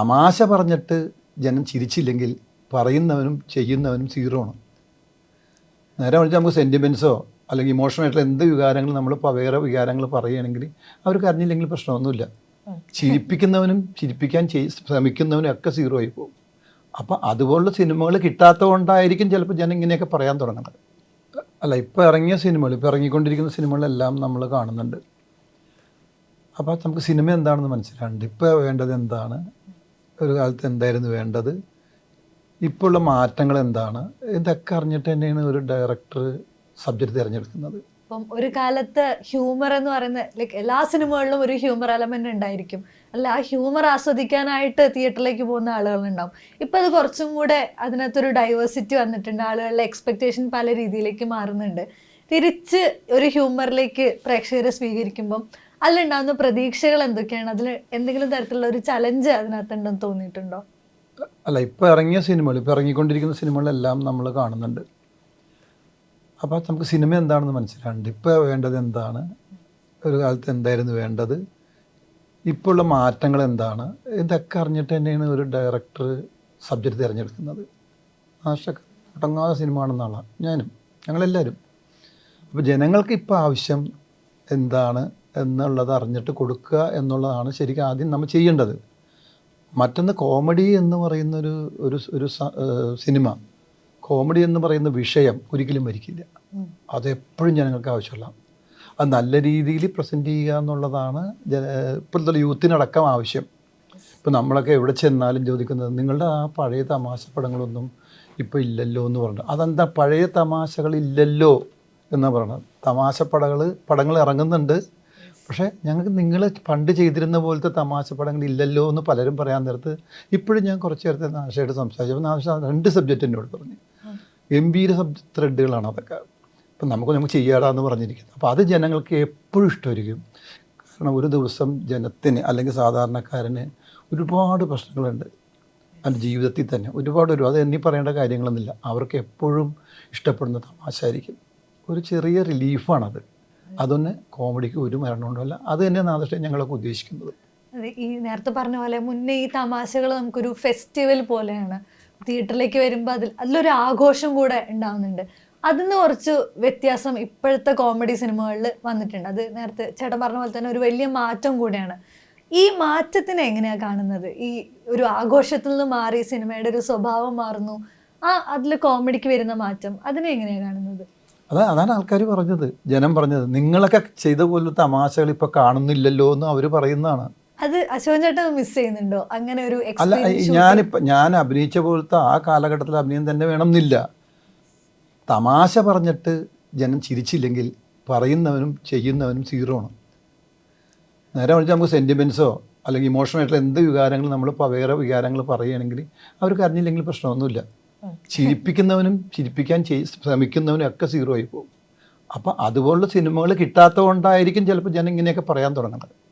തമാശ പറഞ്ഞിട്ട് ജനം ചിരിച്ചില്ലെങ്കിൽ പറയുന്നവനും ചെയ്യുന്നവനും സീറോ ആണ്. നേരെ മറിച്ച് നമുക്ക് സെന്റിമെൻസോ അല്ലെങ്കിൽ ഇമോഷണൽ ആയിട്ടുള്ള എന്ത് വികാരങ്ങൾ നമ്മൾ വേറെ വികാരങ്ങൾ പറയുകയാണെങ്കിൽ അവർക്ക് അറിഞ്ഞില്ലെങ്കിൽ പ്രശ്നമൊന്നുമില്ല. ചിരിപ്പിക്കുന്നവനും ചിരിപ്പിക്കാൻ ശ്രമിക്കുന്നവനും ഒക്കെ സീറോ ആയി പോകും. അപ്പോൾ അതുപോലുള്ള സിനിമകൾ കിട്ടാത്തത് കൊണ്ടായിരിക്കും ചിലപ്പോൾ ജനം ഇങ്ങനെയൊക്കെ പറയാൻ തുടങ്ങുന്നത്. അല്ല ഇപ്പോൾ ഇറങ്ങിയ സിനിമകൾ ഇപ്പോൾ ഇറങ്ങിക്കൊണ്ടിരിക്കുന്ന സിനിമകളെല്ലാം നമ്മൾ കാണുന്നുണ്ട്. അപ്പോൾ നമുക്ക് സിനിമ എന്താണെന്ന് മനസ്സിലാകുന്നുണ്ട് ഇപ്പോൾ വേണ്ടത് എന്താണ്? ഒരു കാലത്ത് എന്തായിരുന്നു വേണ്ടത്? ഇപ്പോഴുള്ള മാറ്റങ്ങൾ എന്താണ്? ഇതൊക്കെ അറിഞ്ഞിട്ട് തന്നെയാണ് ഒരു ഡയറക്ടർ സബ്ജക്റ്റ് തിരഞ്ഞെടുക്കുന്നത്. അപ്പം ഒരു കാലത്ത് ഹ്യൂമർ എന്ന് പറയുന്ന ലൈക്ക് എല്ലാ സിനിമകളിലും ഒരു ഹ്യൂമർ എലമെന്റ് ഉണ്ടായിരിക്കും. അല്ല ആ ഹ്യൂമർ ആസ്വദിക്കാനായിട്ട് തിയേറ്ററിലേക്ക് പോകുന്ന ആളുകളുണ്ടാവും ഇപ്പം അത് കുറച്ചും കൂടെ അതിനകത്തൊരു ഡൈവേഴ്സിറ്റി വന്നിട്ടുണ്ട്. ആളുകളുടെ എക്സ്പെക്റ്റേഷൻ പല രീതിയിലേക്ക് മാറുന്നുണ്ട്. തിരിച്ച് ഒരു ഹ്യൂമറിലേക്ക് പ്രേക്ഷകരെ സ്വീകരിക്കുമ്പം അതിലുണ്ടാകുന്ന പ്രതീക്ഷകൾ എന്തൊക്കെയാണ്? അതിൽ എന്തെങ്കിലും തരത്തിലുള്ള ഒരു ചലഞ്ച് അതിനകത്തുണ്ടെന്ന് തോന്നിയിട്ടുണ്ടോ? അല്ല ഇപ്പോൾ ഇറങ്ങിയ സിനിമകൾ ഇപ്പോൾ ഇറങ്ങിക്കൊണ്ടിരിക്കുന്ന സിനിമകളെല്ലാം നമ്മൾ കാണുന്നുണ്ട്. അപ്പോൾ നമുക്ക് സിനിമ എന്താണെന്ന് മനസ്സിലാകുന്നുണ്ട് ഇപ്പോൾ വേണ്ടത് എന്താണ്? ഒരു കാലത്ത് എന്തായിരുന്നു വേണ്ടത്? ഇപ്പോൾ ഉള്ള മാറ്റങ്ങൾ എന്താണ്? ഇതൊക്കെ അറിഞ്ഞിട്ട് തന്നെയാണ് ഒരു ഡയറക്ടർ സബ്ജക്റ്റ് തിരഞ്ഞെടുക്കുന്നത്. ആശക്ക മുടങ്ങാതെ സിനിമ ആണെന്നാളാണ് ഞാനും ഞങ്ങളെല്ലാവരും അപ്പോൾ ജനങ്ങൾക്ക് ഇപ്പോൾ ആവശ്യം എന്താണ്? എന്നുള്ളത് അറിഞ്ഞിട്ട് കൊടുക്കുക എന്നുള്ളതാണ് ശരിക്കും ആദ്യം നമ്മൾ ചെയ്യേണ്ടത്. മറ്റൊന്ന് കോമഡി എന്ന് പറയുന്ന ഒരു ഒരു സിനിമ കോമഡി എന്ന് പറയുന്ന വിഷയം ഒരിക്കലും മരിക്കില്ല അതെപ്പോഴും ജനങ്ങൾക്ക് ആവശ്യമുള്ള അത് നല്ല രീതിയിൽ പ്രസന്റ് ചെയ്യുക എന്നുള്ളതാണ് ഇപ്പോഴത്തെ യൂത്തിനടക്കം ആവശ്യം. ഇപ്പം നമ്മളൊക്കെ എവിടെ ചെന്നാലും ചോദിക്കുന്നത് നിങ്ങളുടെ ആ പഴയ തമാശ പടങ്ങളൊന്നും ഇപ്പോൾ ഇല്ലല്ലോ എന്ന് പറഞ്ഞു അതെന്താ പഴയ തമാശകളില്ലല്ലോ എന്ന് എന്നാണ് പറയുന്നത്? തമാശ പടകൾ പടങ്ങൾ ഇറങ്ങുന്നുണ്ട് പക്ഷേ ഞങ്ങൾക്ക് നിങ്ങൾ പണ്ട് ചെയ്തിരുന്ന പോലത്തെ തമാശ പടങ്ങൾ ഇല്ലല്ലോ എന്ന് പലരും പറയാൻ നേരത്ത് ഇപ്പോഴും ഞാൻ കുറച്ച് നേരത്തെ നാശയോട് സംസാരിച്ചപ്പോൾ നാശ രണ്ട് സബ്ജക്റ്റ് എന്നോട് പറഞ്ഞു. ഗംഭീര സബ് ത്രെഡുകളാണ് അതൊക്കെ. അപ്പം നമുക്ക് നമുക്ക് ചെയ്യാടാന്ന് പറഞ്ഞിരിക്കുന്നത് അപ്പോൾ അത് ജനങ്ങൾക്ക് എപ്പോഴും ഇഷ്ടമായിരിക്കും. കാരണം ഒരു ദിവസം ജനത്തിന് അല്ലെങ്കിൽ സാധാരണക്കാരന് ഒരുപാട് പ്രശ്നങ്ങളുണ്ട്. അതിന്റെ ജീവിതത്തിൽ തന്നെ ഒരുപാട് ഒരു അത് എണ്ണി പറയേണ്ട കാര്യങ്ങളൊന്നുമില്ല. അവർക്ക് എപ്പോഴും ഇഷ്ടപ്പെടുന്ന തമാശ ആയിരിക്കും ഒരു ചെറിയ റിലീഫാണത് അതൊന്ന് കോമഡിക്ക് ഒരു മരണമുണ്ടല്ല അത് തന്നെ നാദൃഷ്ടം ഞങ്ങളൊക്കെ ഉദ്ദേശിക്കുന്നത്. ഈ നേരത്തെ പറഞ്ഞ പോലെ മുന്നേ ഈ തമാശകൾ നമുക്കൊരു ഫെസ്റ്റിവൽ പോലെയാണ്. തിയേറ്ററിലേക്ക് വരുമ്പോൾ അതിൽ അതിലൊരു ആഘോഷം കൂടെ ഉണ്ടാവുന്നുണ്ട്. നിന്ന് കുറച്ച് വ്യത്യാസം ഇപ്പോഴത്തെ കോമഡി സിനിമകളിൽ വന്നിട്ടുണ്ട്. അത് നേരത്തെ ചേട്ടൻ പറഞ്ഞ പോലെ തന്നെ ഒരു വലിയ മാറ്റം കൂടെയാണ്. ഈ മാറ്റത്തിനെ എങ്ങനെയാണ് കാണുന്നത്? ഈ ഒരു ആഘോഷത്തിൽ നിന്ന് മാറി സിനിമയുടെ ഒരു സ്വഭാവം മാറുന്നു. ആ അതിൽ കോമഡിക്ക് വരുന്ന മാറ്റം അതിനെ എങ്ങനെയാണ് കാണുന്നത്? അതാ അതാണ് ആൾക്കാർ പറഞ്ഞത്. ജനം പറഞ്ഞത്. നിങ്ങളൊക്കെ ചെയ്ത പോലത്തെ തമാശകൾ ഇപ്പോൾ കാണുന്നില്ലല്ലോ എന്ന് അവർ പറയുന്നതാണ്. അത് അശോകൻ ചേട്ടൻ മിസ് ചെയ്യുന്നുണ്ടോ? അങ്ങനെ ഒരു അല്ല ഞാനിപ്പോ ഞാനിപ്പോൾ ഞാൻ അഭിനയിച്ച പോലത്തെ ആ കാലഘട്ടത്തിൽ അഭിനയം തന്നെ വേണം എന്നില്ല തമാശ പറഞ്ഞിട്ട് ജനം ചിരിച്ചില്ലെങ്കിൽ പറയുന്നവനും ചെയ്യുന്നവനും സീറോ ആണ്. നേരെ മറിച്ച് നമുക്ക് സെന്റിമെൻസോ അല്ലെങ്കിൽ ഇമോഷണൽ ആയിട്ടുള്ള എന്ത് വികാരങ്ങൾ നമ്മൾ വേറെ വികാരങ്ങൾ പറയുകയാണെങ്കിൽ അവർക്ക് അറിഞ്ഞില്ലെങ്കിൽ പ്രശ്നമൊന്നുമില്ല. ചിരിപ്പിക്കുന്നവനും ചിരിപ്പിക്കാൻ ശ്രമിക്കുന്നവനും ഒക്കെ സീറോ ആയി പോകും. അപ്പം അതുപോലുള്ള സിനിമകൾ കിട്ടാത്തതുകൊണ്ടായിരിക്കും ചിലപ്പോൾ ജനം ഇങ്ങനെയൊക്കെ പറയാൻ തുടങ്ങുന്നത്.